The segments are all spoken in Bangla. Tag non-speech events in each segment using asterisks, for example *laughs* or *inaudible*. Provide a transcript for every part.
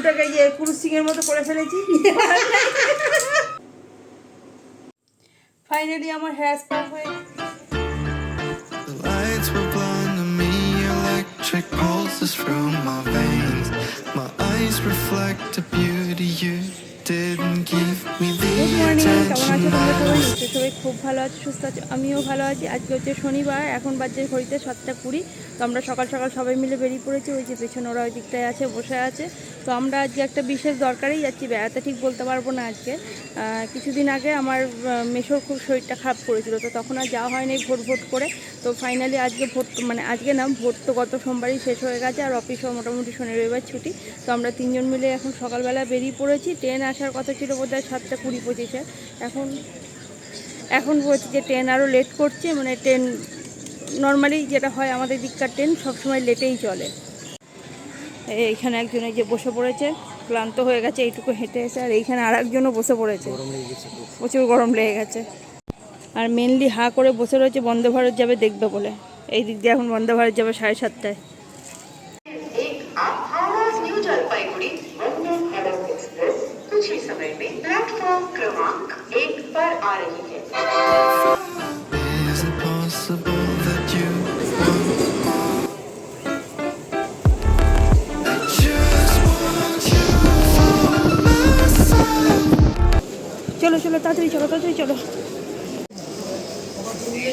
আলুটাকে যে পুরুষ সিংয়ের মতো করে ফেলেছি ফাইনালি আমার হেয়ার স্পা হয়ে lights were blind to me, electric pulses through my veins. My eyes reflect the beauty you didn't give me the good morning কেমন আছো? attention তোমরা I সবাই? খুব ভালো আছো সুস্থ আছো। আমিও ভালো আছি। আজকে হচ্ছে শনিবার এখন বাজে ঘড়িতে সাতটা কুড়ি। তো আমরা সকাল সকাল সবাই মিলে বেরিয়ে পড়েছি ওই যে পেছনে ওরা ওই দিকটায় আছে বসে আছে। তো আমরা আজকে একটা বিশেষ দরকারেই যাচ্ছি বেড়াতে ঠিক বলতে পারব না আজকে। কিছুদিন আগে আমার মেসোর খুব শরীরটা খারাপ করেছিল তো তখন আর যাওয়া হয়নি ভোট ভোট করে। তো ফাইনালি আজকে ভোট মানে আজকে না ভোট তো গত সোমবারই শেষ হয়ে গেছে আর অফিসও মোটামুটি শনি রবিবার ছুটি। তো আমরা তিনজন মিলে এখন সকালবেলা বেরিয়ে পড়েছি। ট্রেন আসার কথা ছিল বোধহয় সাতটা কুড়ি পঁচিশে। এখন এখন বলছি যে ট্রেন আরও লেট করছে মানে ট্রেন নর্মালি যেটা হয় আমাদের দিককার ট্রেন সবসময় লেটেই চলে। এইখানে একজন এই যে বসে পড়েছে ক্লান্ত হয়ে গেছে এইটুকু হেঁটে এসে আর এইখানে আর একজনও বসে পড়েছে। প্রচুর গরম লেগে গেছে। আর মেনলি হা করে বসে রয়েছে বন্দে ভারত যাবে দেখবে বলে। এই দিক দিয়ে এখন বন্দে ভারত যাবে সাড়ে সাতটায়। कुछ ही समय में प्लेटफॉर्म क्रमांक एक पर आ रही है Is it possible that you I just want you for myself চলো চলো তাড়াতাড়ি চলো তাড়াতাড়ি চলো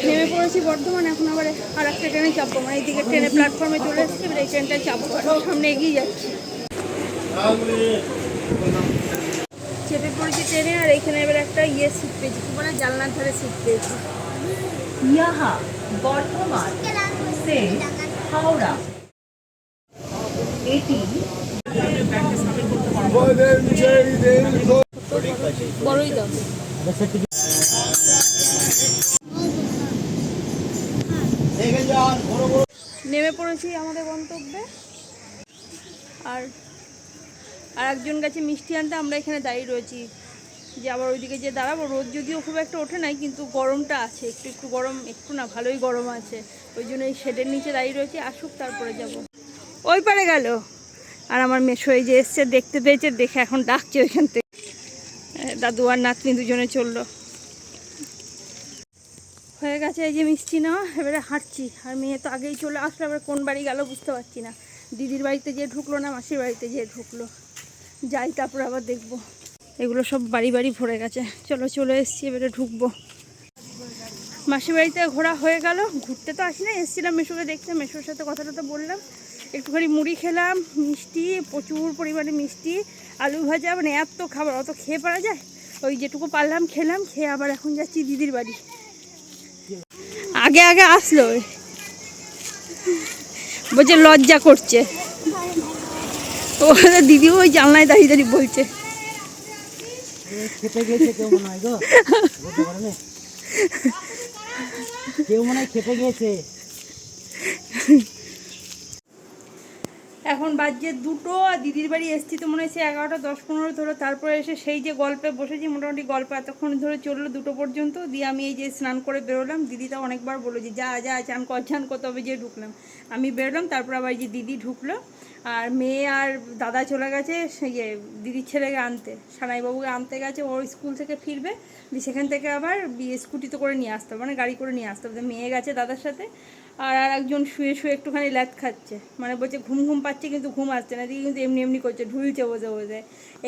নেমে পড়েছি বর্ধমান এখন আবার আর একটা ট্রেনে চাপবো মানে এইদিকে ট্রেনে প্ল্যাটফর্মে চলে এসেছি এবার এই ট্রেনটায় চাপবো আর সামনে এগিয়ে যাচ্ছি চেপে পড়েছি ট্রেনে আর এখানে এবার একটা ইয়ে সিট পেয়েছি। কি বলে? জানলার ধারে সিট পেয়েছি। ইয়াহা বর্ধমান সে হাওড়া। এটি নেমে পড়েছি আমাদের গন্তব্যে। আর আর একজন গেছে, মিষ্টি আনতে, আমরা এখানে দাঁড়িয়ে রয়েছি। যে আবার ওইদিকে যে দাঁড়াবো, রোদ যদিও খুব একটা ওঠে নাই, কিন্তু গরমটা আছে, একটু একটু গরম, একটু না, ভালোই গরম আছে। ওই জন্য এই শেডের নিচে দাঁড়িয়ে রয়েছি, আসুক, তারপরে যাব। ওই পারে গেল। আর আমার মেশো এই যে এসছে, দেখতে পেয়েছে, দেখে এখন ডাকছে ওইখান থেকে। দাদু আর নাতনি দুজনে চলল। হয়ে গেছে এই যে মিষ্টি নেওয়া, এবারে হাঁটছি। আর মেয়ে তো আগেই চলে আসলো, এবার কোন বাড়ি গেল বুঝতে পারছি না। দিদির বাড়িতে যেয়ে ঢুকলো না, মাসির বাড়িতে যেয়ে ঢুকলো। যাই, তারপর আবার দেখব। এগুলো সব বাড়ি বাড়ি ভরে গেছে। চলো, চলে এসছি, এবারে ঢুকবো। মাসির বাড়িতে ঘোরা হয়ে গেল। ঘুরতে তো আসি না এসেছিলাম মেশোকে দেখতে। মেশোর সাথে কথা টথা বললাম। একটুখানি মুড়ি খেলাম, মিষ্টি, প্রচুর পরিমাণে মিষ্টি, আলু ভাজা মানে এত খাবার, অত খেয়ে পারা যায়? ওই যেটুকু পারলাম, খেলাম, খেয়ে আবার এখন যাচ্ছি দিদির বাড়ি। আগে আগে আসলো। বলছে, লজ্জা করছে। তো দিদিও ওই জানলায় দাঁড়িয়ে দাঁড়িয়ে বলছে। খেপে গেছে কেউ মনে হয় গো। কেউ মনে হয় খেপে এখন বাজছে দুটো আর দিদির বাড়ি এসছি তো মনে হয় সে এগারোটা দশ পনেরো ধরো। তারপরে এসে সেই যে গল্পে বসেছি মোটামুটি গল্প এতক্ষণ ধরে চলল দুটো পর্যন্ত। দিয়ে আমি এই যে স্নান করে বেরোলাম। দিদিটা অনেকবার বলল যে যা যা চান কর চান কর তবে যে ঢুকলাম। আমি বেরোলাম তারপর আবার যে দিদি ঢুকলো। আর মেয়ে আর দাদা চলে গেছে ইয়ে দিদির ছেলেকে আনতে। সানাইবাবুকে আনতে গেছে ওর স্কুল থেকে ফিরবে, দিয়ে সেখান থেকে আবার স্কুটিতে করে নিয়ে আসতে হবে মানে গাড়ি করে নিয়ে আসতে হবে। মেয়ে গেছে দাদার সাথে, আর আর একজন শুয়ে শুয়ে একটুখানি ল্যাদ খাচ্ছে। মানে বলছে, ঘুম ঘুম পাচ্ছে, কিন্তু ঘুম আসছে না। দিকে কিন্তু এমনি এমনি করছে, ঢুলছে বোঝে বোঝে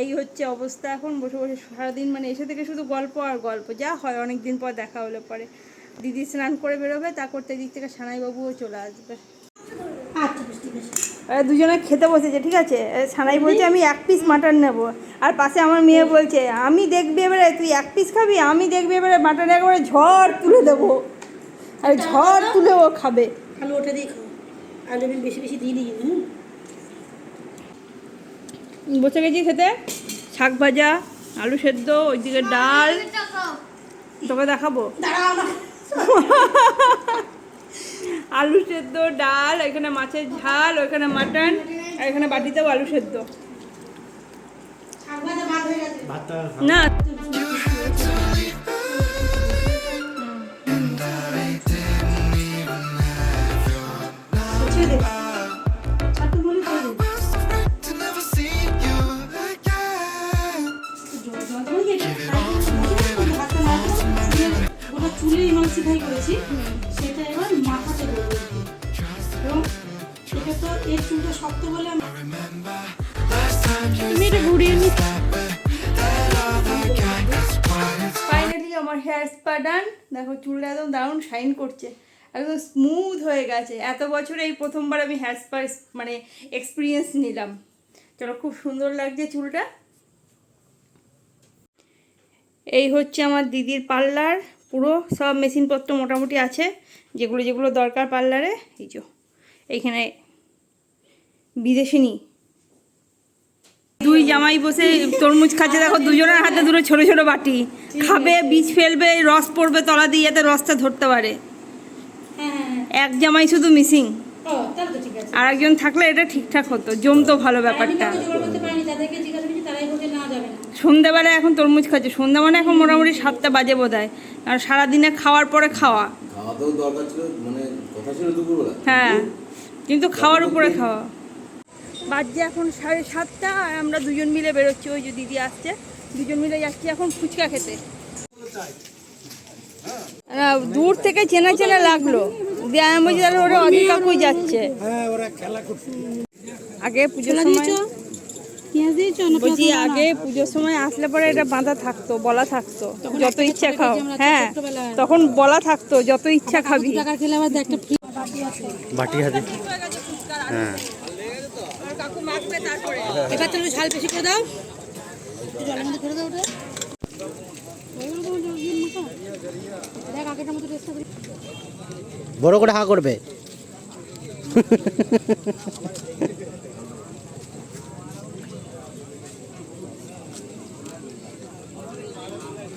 এই হচ্ছে অবস্থা এখন, বসে বসে সারাদিন মানে এসে থেকে শুধু গল্প আর গল্প, যা হয় অনেক দিন পর দেখা হলে পরে। দিদি স্নান করে বেরোবে, তা করতে দিক থেকে সানাইবাবুও চলে আসবে। দুজনে খেতে বসেছে ঠিক আছে? সানাই বলছে আমি এক পিস মাটন নেব। আর পাশে আমার মেয়ে বলছে আমি দেখবি এবারে তুই এক পিস খাবি? আমি দেখবি এবারে মাটন একেবারে ঝড় তুলে দেবো। আর ঝড় তুলে ও খাবে। আলু ওটা দিয়ে খাও। আলু বেশি বেশি দিয়ে দিই বসে গেছি খেতে? শাক ভাজা আলু সেদ্ধ ওইদিকে ডাল। তোকে দেখাবো? দাঁড়াও না *laughs* আলু সেদ্ধ ডাল এখানে মাছের ঝাল ওইখানে মাটন আর এখানে বাটিতেও আলু সেদ্ধ। না। সেটা এর চুলটা শক্ত বলে আমি তুমি এটা ঘুরিয়ে নি ফাইনালি আমার হেয়ার স্পা ডান দেখো চুলটা একদম দারুণ শাইন করছে। একদম স্মুথ হয়ে গেছে। এত বছরে এই প্রথমবার আমি হেয়ার স্পা মানে এক্সপিরিয়েন্স নিলাম। চলো খুব সুন্দর লাগছে চুলটা। এই হচ্ছে আমার দিদির পার্লার পুরো সব মেশিনপত্র মোটামুটি আছে। যেগুলো যেগুলো দরকার পার্লারে এই যে এইখানে বিদেশিনী দুই জামাই বসে তরমুজ খাচ্ছে দেখো দুজনের হাতে দুটো ছোট ছোট বাটি। খাবে বীজ ফেলবে রস পড়বে তলা দিয়ে যাতে রসটা ধরতে পারে। হ্যাঁ হ্যাঁ হ্যাঁ এক জামাই শুধু মিসিং ও তাহলে তো ঠিক আছে। আর একজন থাকলে এটা ঠিকঠাক হতো জমতো ভালো ব্যাপারটা। সন্ধ্যাবেলায় এখন তরমুজ খাচ্ছে সন্ধ্যা মানে এখন মোটামুটি সাতটা বাজে বোধ হয় আর সারাদিনে খাওয়ার পরে খাওয়া। খাওয়াতেও দরকার ছিল মানে কথা ছিল দুপুরবেলা। হ্যাঁ কিন্তু খাওয়ার উপরে খাওয়া। বাজছে এখন সাড়ে সাতটা আর আমরা দুজন মিলে বেরোচ্ছি ওই যে দিদি আসছে। দুজন মিলে যাচ্ছি এখন ফুচকা খেতে। না, দূর থেকে চেনা চেনা লাগল। দিয়ে আমি বলছি তাহলে ওরা অধিক কাকুই যাচ্ছে। আগে পুজোর সময় পেঁয়াজ বলছি আগে পুজোর সময় আসলে পরে এটা বাঁধা থাকতো বলা থাকতো যত ইচ্ছা খাও। হ্যাঁ তখন বলা থাকতো যত ইচ্ছা খাবি। বাটি হাতে হ্যাঁ। এবার তুমি ঝাল বেশি করে দাও। জলের মধ্যে ফেলে দাও ওটা। বড় করে হা করবে।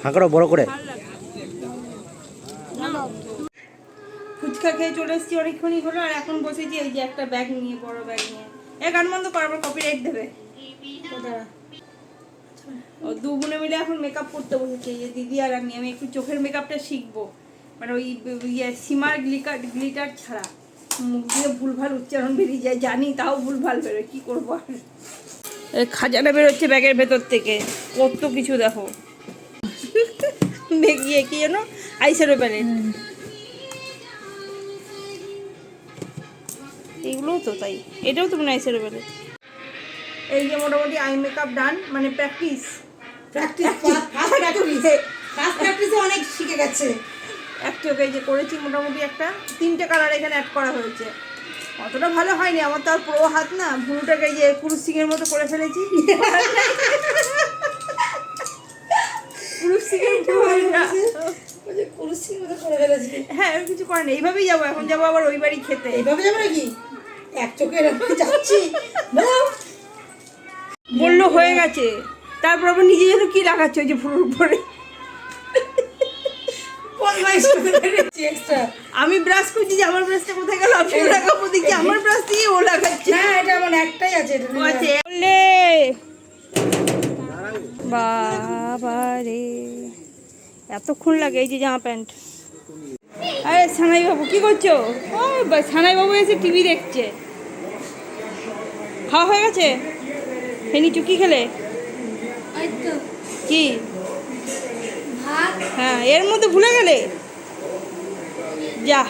হা করো বড় করে। ফুচকা খেয়ে চলে এসেছি অনেকক্ষণই হলো আর এখন বসেছি এই যে একটা ব্যাগ নিয়ে বড় ব্যাগ নিয়ে। এ গান বন্ধ করার পর কপি রাইট দেবে। ও দু বোনে মিলে এখন মেকআপ করতে বসেছে যে দিদি আর আমি আমি একটু চোখের মেকআপটা শিখব। মানে ওই ইয়ে সীমার গ্লিকার গ্লিটার ছাড়া। মুখ দিয়ে ভুলভাল উচ্চারণ বেরিয়ে যায়, জানি তাও ভুলভাল বেরোয়, কী করব আর? খাজাটা বেরোচ্ছে ব্যাগের ভেতর থেকে। কত কিছু দেখো। *laughs* বেগিয়ে কি যেন আইসেরো প্যালেট এগুলোও তো তাই। এটাও তো মনে হয় আইসেরো এই যে মোটামুটি আই মেকআপ ডান মানে প্র্যাকটিস প্র্যাকটিস ফার্স্ট প্র্যাকটিসে অনেক শিখে গেছে। এক চোখে যে করেছি মোটামুটি একটা তিনটে কালার এখানে অ্যাড করা হয়েছে। অতটা ভালো হয়নি আমার তো আর পুরো হাত না ভুরুটাকে যে কুরুশ সিংয়ের মতো করে ফেলেছি। হ্যাঁ কিছু করেনি এইভাবেই যাব এখন যাব আবার ওই বাড়ি খেতে। এইভাবে যাব নাকি? এক চোখে যাচ্ছি। বলল হয়ে গেছে। তারপর আবার নিজে যেন কি লাগাচ্ছে ওই যে ভুরুর উপরে? আমি ব্রাশ করছি যে আমার ব্রাশটা কোথায় গেল? আমি লাগাবো দেখছি আমার ব্রাশ দিয়ে ও লাগাচ্ছে। না এটা আমার একটাই আছে আছে। বললে। বাবা রে এতক্ষণ লাগে এই যে জামা প্যান্ট। আরে সানাই বাবু কি করছ? ও সানাই বাবু এসে টিভি দেখছে। খাওয়া হয়ে গেছে? হে নিচু কি খেলে কি? হ্যাঁ এর মধ্যে ভুলে গেলে? যা।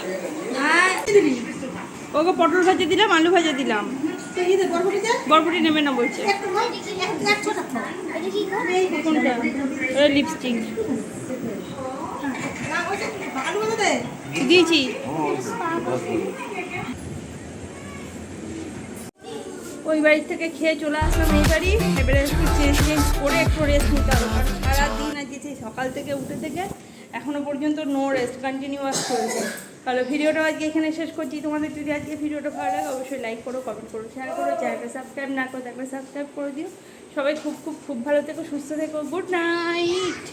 ওকে পটল ভাজা দিলাম আলু ভাজা দিলাম। বরবটি নেবে না বলছে। লিপস্টিক দিয়েছি। ওই বাড়ি থেকে খেয়ে চলে আসলাম এই বাড়ি। এবারে একটু চেঞ্জ চেঞ্জ করে একটু রেস্ট নিতে হবে। কারণ সারাদিন আজকে সেই সকাল থেকে উঠে থেকে এখনও পর্যন্ত নো রেস্ট কন্টিনিউয়াস চলছে। তাহলে ভিডিওটা আজকে এখানে শেষ করছি। তোমাদের যদি আজকে ভিডিওটা ভালো লাগে, অবশ্যই লাইক করো কমেন্ট করো শেয়ার করো চ্যানেলটা সাবস্ক্রাইব না করে থাকলে সাবস্ক্রাইব করে দিও। সবাই খুব খুব খুব ভালো থেকো, সুস্থ থেকো গুড নাইট